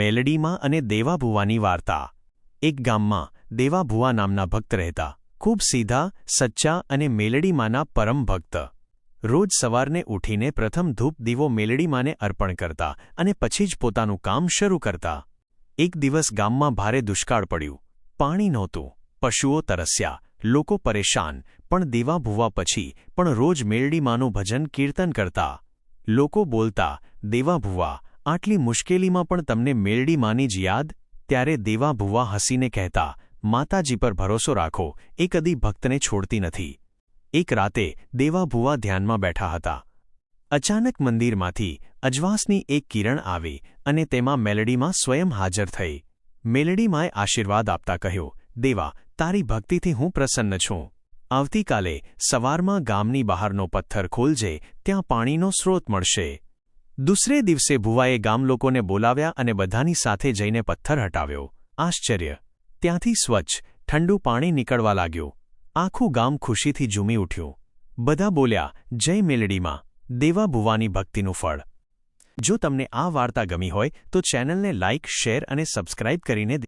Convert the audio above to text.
મેલડીમાં અને દેવાભુવાની વાર્તા. એક ગામમાં દેવાભુવા નામના ભક્ત રહેતા. ખૂબ સીધા, સચ્ચા અને મેલડીમાના પરમ ભક્ત. રોજ સવારને ઉઠીને પ્રથમ ધૂપ દીવો મેલડીમાને અર્પણ કરતા અને પછી જ પોતાનું કામ શરૂ કરતા. એક દિવસ ગામમાં ભારે દુષ્કાળ પડ્યું. પાણી નહોતું. પશુઓ તરસ્યા. લોકો પરેશાન. પણ દેવાભુવા પછી પણ રોજ મેલડીમાનું ભજન કીર્તન કરતા. લોકો બોલતા, દેવાભુવા આટલી મુશ્કેલીમાં પણ તમને મેલડી માની જ યાદ? ત્યારે દેવા ભુવા હસીને કહેતા, માતાજી પર ભરોસો રાખો, એ કદી ભક્તને છોડતી નથી. એક રાતે દેવા ભુવા ધ્યાનમાં બેઠા હતા. અચાનક મંદિરમાંથી અજવાસની એક કિરણ આવી અને તેમાં મેલડીમાં સ્વયં હાજર થઈ. મેલડીમાએ આશીર્વાદ આપતા કહ્યો, દેવા, તારી ભક્તિથી હું પ્રસન્ન છું. આવતીકાલે સવારમાં ગામની બહારનો પથ્થર ખોલજે, ત્યાં પાણીનો સ્રોત મળશે. દુસરે દિવસે ભુવાએ ગામલોકોને બોલાવ્યા અને બધાની સાથે જઈને પથ્થર હટાવ્યો. આશ્ચર્ય. ત્યાંથી સ્વચ્છ, ઠંડુ પાણી નીકળવા લાગ્યું. આખું ગામ ખુશીથી ઝૂમી ઉઠ્યું. બધા બોલ્યા, જય મેલડીમાં. દેવા ભુવાની ભક્તિનું ફળ. જો તમને આ વાર્તા ગમી હોય, તો ચેનલને લાઇક શેર અને સબસ્ક્રાઇબ કરીને